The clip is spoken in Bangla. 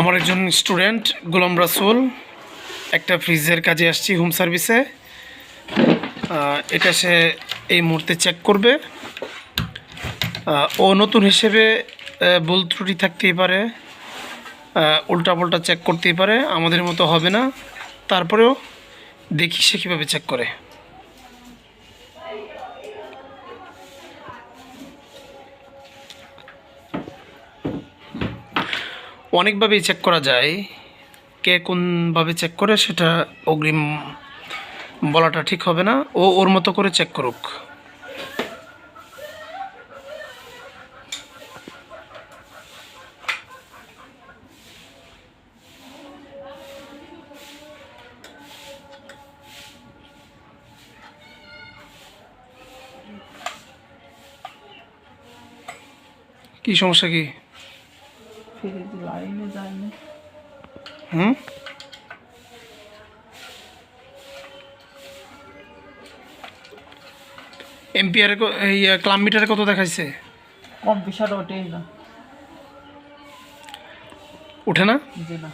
আমার একজন স্টুডেন্ট, গোলাম রাসুল, একটা ফ্রিজের কাজে আসছি হোম সার্ভিসে। এটা সে এই মুহূর্তে চেক করবে। ও নতুন হিসেবে ভুল ত্রুটি থাকতেই পারে উল্টা পাল্টা চেক করতেই পারে, আমাদের মতো হবে না। তারপরেও দেখি সে কীভাবে চেক করে। অনেকভাবেই চেক করা যায়। কে কোনভাবে চেক করে সেটা অগ্রিম বলাটা ঠিক হবে না। ও ওর মতো করে চেক করুক। কি সমস্যা কি? ফ্রিজ লাইনে যায়নি। হুম? এমপিআর এই ক্লাম মিটারে কত দেখাইছে? কম বিষয়টা ওঠেই না। উঠে না? জি না।